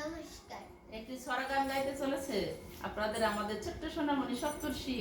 নমস্কার। একটি সরা গান গাইতে চলেছে। আপনাদের আমাদের ছোট্ট সোনামণি সপ্তর্ষি